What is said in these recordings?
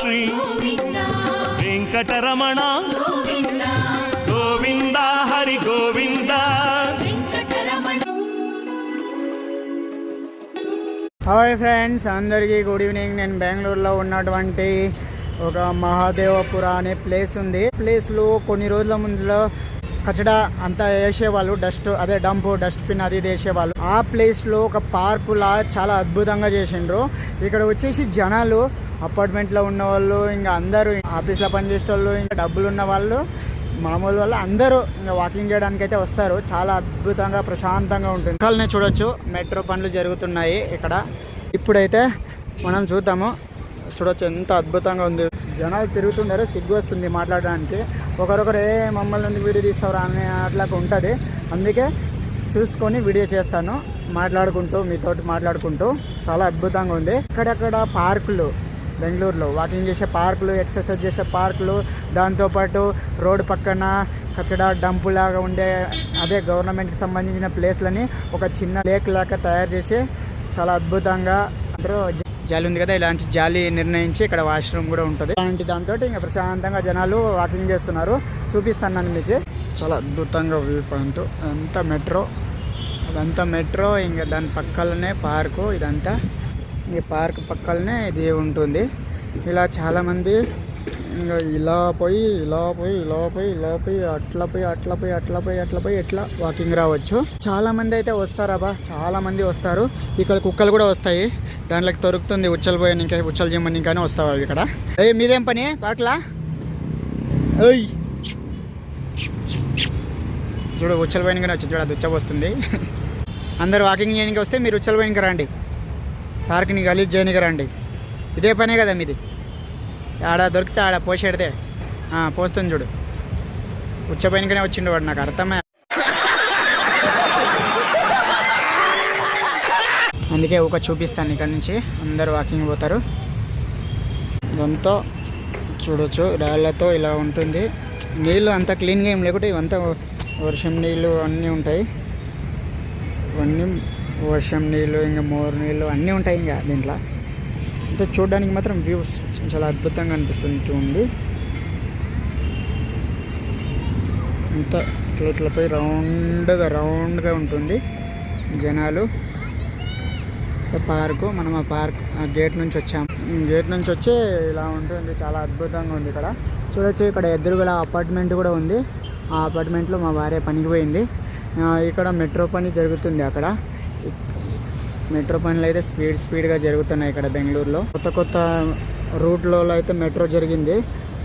Shri Venkataramana. Govinda. Hari Govinda. Hi friends అందరికీ good evening. నేను బెంగళూరులో ఉన్నటువంటి ఒక మహాదేవపుర అనే ప్లేస్ ఉంది. ప్లేస్లో కొన్ని రోజుల ముందులో కచడా అంతా వేసేవాళ్ళు డస్ట్ అదే డంప్ డస్ట్బిన్ అది ఇది వేసేవాళ్ళు. ఆ ప్లేస్లో ఒక పార్కులా చాలా అద్భుతంగా చేసిండ్రు. ఇక్కడ వచ్చేసి జనాలు అపార్ట్మెంట్లో ఉన్న వాళ్ళు ఇంకా అందరూ ఆఫీస్లో పనిచేసే వాళ్ళు ఇంకా డబ్బులు ఉన్న వాళ్ళు మామూలు వాళ్ళు అందరూ ఇంకా వాకింగ్ చేయడానికి అయితే వస్తారు. చాలా అద్భుతంగా ప్రశాంతంగా ఉంటుంది. పక్కనే చూడొచ్చు మెట్రో పనులు జరుగుతున్నాయి ఇక్కడ. ఇప్పుడైతే మనం చూద్దాము. చూడొచ్చు ఎంత అద్భుతంగా ఉంది. జనాలు తిరుగుతున్నారు సిగ్గు వస్తుంది మాట్లాడడానికి. ఒకరొకరు ఏ మమ్మల్ని ఎందుకు వీడియో తీస్తారా అనే అట్లా ఉంటుంది. అందుకే చూసుకొని వీడియో చేస్తాను మాట్లాడుకుంటూ మీతోటి మాట్లాడుకుంటూ. చాలా అద్భుతంగా ఉంది. అక్కడక్కడ పార్కులు బెంగళూరులో వాకింగ్ చేసే పార్కులు ఎక్సర్సైజ్ చేసే పార్కులు దాంతోపాటు రోడ్డు పక్కన కచ్చడా డంపు లాగా ఉండే అదే గవర్నమెంట్కి సంబంధించిన ప్లేస్లని ఒక చిన్న లేక్ లాగా తయారు చేసి చాలా అద్భుతంగా అందరూ జాలి ఉంది కదా ఇలాంటి జాలి నిర్ణయించి ఇక్కడ వాష్రూమ్ కూడా ఉంటుంది. అలాంటి దాంతో ఇంకా ప్రశాంతంగా జనాలు వాకింగ్ చేస్తున్నారు. చూపిస్తాను మీకు. చాలా అద్భుతంగా వ్యూ పాయింట్ అంతా మెట్రో అదంతా మెట్రో ఇంకా దాని పక్కలనే పార్కు ఇదంతా. ఈ పార్క్ పక్కలనే ఇది ఉంటుంది. ఇలా చాలామంది ఇంకా ఇలా పోయి ఇలా పోయి ఇలా పోయి ఇలా పోయి అట్లా పోయి అట్లా పోయి అట్లా పోయి అట్లా పోయి ఎట్లా వాకింగ్ రావచ్చు. చాలా మంది అయితే వస్తారబ్బా చాలా మంది వస్తారు. ఇక్కడ కుక్కలు కూడా వస్తాయి. దాంట్లోకి దొరుకుతుంది ఉచ్చలు పోయి ఇంకా ఉచ్చలు జిమ్మని ఇంకానే వస్తావు అవి ఇక్కడ? ఏ మీదేం పని? పార్క్లా ఏయ్! చూడు ఉచ్చల కానీ వచ్చి చూడు అది ఉచ్చ వస్తుంది అందరు వాకింగ్ చేయడానికి వస్తే మీరు ఉచ్చల పోయినకి రండి. పార్క్ని గలీజ్ చేయడానికి రండి. ఇదే పనే కదా మీది. ఆడ దొరికితే ఆడ పోసేడితే పోస్తుంది చూడు. ఉచ్చపోయినకనే వచ్చిండు వాడు నాకు అర్థమే. అందుకే ఒక చూపిస్తాను ఇక్కడ నుంచి. అందరు వాకింగ్ పోతారు. ఇదంతా చూడొచ్చు. రాళ్ళతో ఇలా ఉంటుంది. నీళ్ళు అంత క్లీన్గా ఏం లేకుంటే ఇవంతా వర్షం నీళ్ళు అన్నీ ఉంటాయి. ఇవన్నీ వర్షం నీళ్ళు ఇంకా మోర్ నీళ్ళు అన్నీ ఉంటాయి ఇంకా దీంట్లో. అంటే చూడడానికి మాత్రం వ్యూస్ చాలా అద్భుతంగా అనిపిస్తుంది చూడండి. అంతా ఇట్లా ఇట్లా రౌండ్గా రౌండ్గా ఉంటుంది జనాలు. పార్కు మనం ఆ పార్క్ ఆ గేట్ నుంచి వచ్చాం. గేట్ నుంచి వచ్చి ఇలా ఉంటుంది చాలా అద్భుతంగా ఉంది ఇక్కడ. చూడొచ్చు ఇక్కడ ఎదురుగల అపార్ట్మెంట్ కూడా ఉంది. ఆ అపార్ట్మెంట్లో మా భార్య పనికి పోయింది. ఇక్కడ మెట్రో పని జరుగుతుంది అక్కడ. మెట్రో పనులు అయితే స్పీడ్ స్పీడ్గా జరుగుతున్నాయి ఇక్కడ బెంగళూరులో. కొత్త కొత్త రూట్లలో అయితే మెట్రో జరిగింది.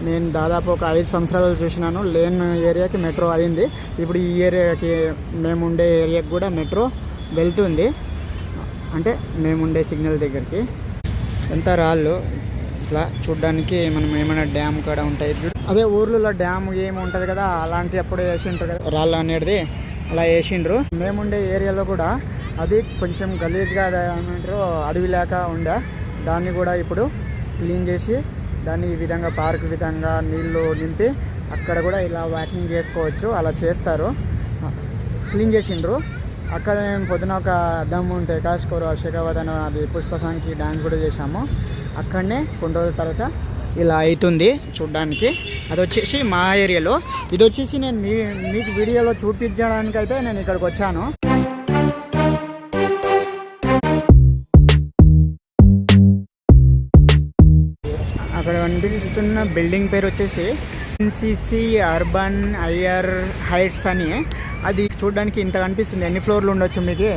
నేను దాదాపు ఒక ఐదు సంవత్సరాలు చూసినాను. లేన్ ఏరియాకి మెట్రో అయింది. ఇప్పుడు ఈ ఏరియాకి మేము ఉండే ఏరియాకి కూడా మెట్రో వెళ్తుంది. అంటే మేము ఉండే సిగ్నల్ దగ్గరికి. ఎంత రాళ్ళు? ఇట్లా చూడ్డానికి మనం ఏమైనా డ్యామ్ కాడ ఉంటాయి అదే ఊర్లలో డ్యామ్ ఏమి ఉంటుంది కదా అలాంటి అప్పుడు వేసింటారు కదా. రాళ్ళు అనేది అలా వేసిండ్రు. మేముండే ఏరియాలో కూడా అది కొంచెం గలీజ్గా ఏమంటారు అడవి లేక ఉండే. దాన్ని కూడా ఇప్పుడు క్లీన్ చేసి దాన్ని ఈ విధంగా పార్క్ విధంగా నీళ్ళు నింపి అక్కడ కూడా ఇలా వాకింగ్ చేసుకోవచ్చు అలా చేస్తారు. క్లీన్ చేసిండ్రు. అక్కడ మేము పొద్దున ఒక దమ్ ఉంటే కాసుకోరు శేఖావదన అది పుష్పసాంగ్కి డ్యాన్స్ కూడా చేశాము. అక్కడనే కొన్ని రోజుల తర్వాత ఇలా అవుతుంది చూడ్డానికి. అది వచ్చేసి మా ఏరియాలో. ఇది వచ్చేసి నేను మీ మీకు వీడియోలో చూపించడానికి అయితే నేను ఇక్కడికి వచ్చాను. అక్కడ కనిపిస్తున్న బిల్డింగ్ పేరు వచ్చేసి ఎన్సిసి అర్బన్ ఐఆర్ హైట్స్ అని. అది చూడడానికి ఇంత కనిపిస్తుంది. ఎన్ని ఫ్లోర్లు ఉండొచ్చు మీకు?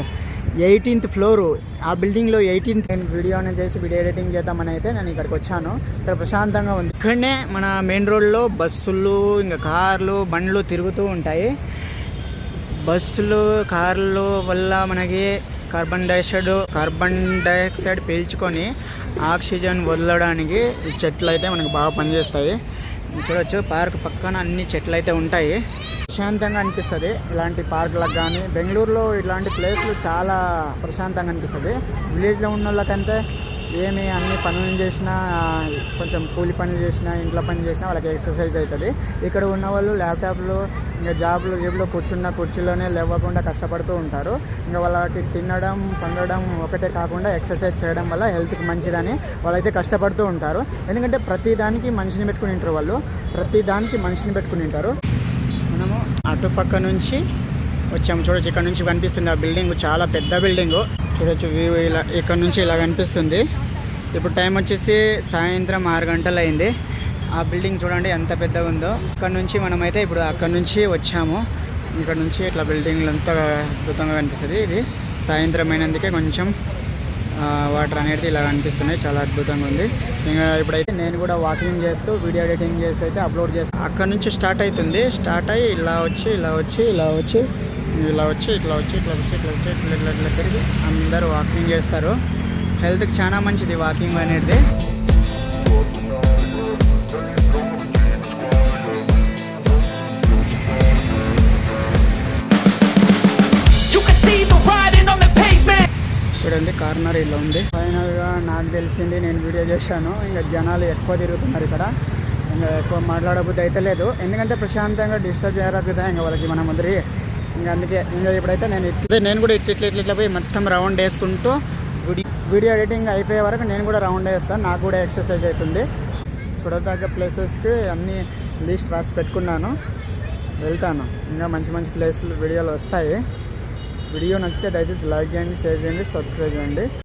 Eighteenth floor. ఆ బిల్డింగ్లో ఎయిటీన్త్ నేను వీడియో అనేది చేసి వీడియో ఎడిటింగ్ చేద్దామని అయితే నేను ఇక్కడికి వచ్చాను. ఇక్కడ ప్రశాంతంగా ఉంది. ఇక్కడనే మన మెయిన్ రోడ్లో బస్సులు ఇంకా కార్లు బండ్లు తిరుగుతూ ఉంటాయి. బస్సులు కార్లు వల్ల మనకి కార్బన్ డైఆక్సైడ్ కార్బన్ డైఆక్సైడ్ పీల్చుకొని ఆక్సిజన్ వదలడానికి ఈ చెట్లు అయితే మనకు బాగా పనిచేస్తాయి. చూడవచ్చు పార్క్ పక్కన అన్ని చెట్లు అయితే ఉంటాయి. ప్రశాంతంగా అనిపిస్తుంది. ఇలాంటి పార్కులకు కానీ బెంగళూరులో ఇలాంటి ప్లేస్లు చాలా ప్రశాంతంగా అనిపిస్తుంది. విలేజ్లో ఉన్న వాళ్ళకంటే ఏమి అన్ని పనులు చేసినా కొంచెం కూలి పనులు చేసినా ఇంట్లో పని చేసినా వాళ్ళకి ఎక్సర్సైజ్ అవుతుంది. ఇక్కడ ఉన్న వాళ్ళు ల్యాప్టాప్లు ఇంకా జాబ్లో జేబులో కూర్చున్న కుర్చీలోనే లేవకుండా కష్టపడుతూ ఉంటారు. ఇంకా వాళ్ళకి తినడం పండడం ఒకటే కాకుండా ఎక్సర్సైజ్ చేయడం వల్ల హెల్త్కి మంచిదని వాళ్ళైతే కష్టపడుతూ ఉంటారు. ఎందుకంటే ప్రతి దానికి మనిషిని పెట్టుకుని ఉంటారు వాళ్ళు. ప్రతి దానికి మనిషిని పెట్టుకుని ఉంటారు. మనము అటుపక్క నుంచి వచ్చాము. చూడొచ్చు ఇక్కడ నుంచి కనిపిస్తుంది ఆ బిల్డింగ్. చాలా పెద్ద బిల్డింగ్. చూడొచ్చు వ్యూ ఇలా ఇక్కడ నుంచి ఇలా కనిపిస్తుంది. ఇప్పుడు టైం వచ్చేసి సాయంత్రం ఆరు గంటలు అయింది ఆ బిల్డింగ్ చూడండి ఎంత పెద్దగా ఉందో. ఇక్కడ నుంచి మనమైతే ఇప్పుడు అక్కడ నుంచి వచ్చాము. ఇక్కడ నుంచి ఇట్లా బిల్డింగ్లు అంతా అద్భుతంగా కనిపిస్తుంది. ఇది సాయంత్రం అయినందుకే కొంచెం వాటర్ అనేది ఇలా కనిపిస్తున్నాయి. చాలా అద్భుతంగా ఉంది. ఇంకా ఇప్పుడైతే నేను కూడా వాకింగ్ చేస్తూ వీడియో ఎడిటింగ్ చేసి అయితే అప్లోడ్ చేస్తాను అక్కడ నుంచి స్టార్ట్ అవుతుంది స్టార్ట్ అయ్యి ఇలా వచ్చి ఇలా వచ్చి ఇలా వచ్చి ఇలా వచ్చి ఇట్లా వచ్చి ఇట్లా వచ్చి ఇట్లా వచ్చి ఇట్లా ఇట్లా ఇట్లా తిరిగి అందరూ వాకింగ్ చేస్తారు. హెల్త్కి చాలా మంచిది వాకింగ్ అనేది. చూడండి కార్నర్ ఇలా ఉంది. ఫైనల్గా నాకు తెలిసింది నేను వీడియో చేశాను. ఇంకా జనాలు ఎక్కువ తిరుగుతున్నారు ఇక్కడ. ఇంకా ఎక్కువ మాట్లాడబుద్ధి అయితే లేదు. ఎందుకంటే ప్రశాంతంగా డిస్టర్బ్ చేయరాదు కదా ఇంకా వాళ్ళకి మన ముదిరి. ఇంకా అందుకే ఇంకా ఇప్పుడైతే నేను ఇట్లా నేను కూడా ఇట్లా ఇట్లా ఇట్లా ఇట్లా పోయి మొత్తం రౌండ్ వేసుకుంటూ వీడియో వీడియో ఎడిటింగ్ అయిపోయే వరకు నేను కూడా రౌండ్ వేస్తాను. నాకు కూడా ఎక్సర్సైజ్ అవుతుంది. చూడదగ్గ ప్లేసెస్కి అన్నీ లిస్ట్ రాసి పెట్టుకున్నాను. వెళ్తాను. ఇంకా మంచి మంచి ప్లేసులు వీడియోలు వస్తాయి. వీడియో నచ్చితే దయచేసి లైక్ చేయండి షేర్ చేయండి సబ్స్క్రైబ్ చేయండి.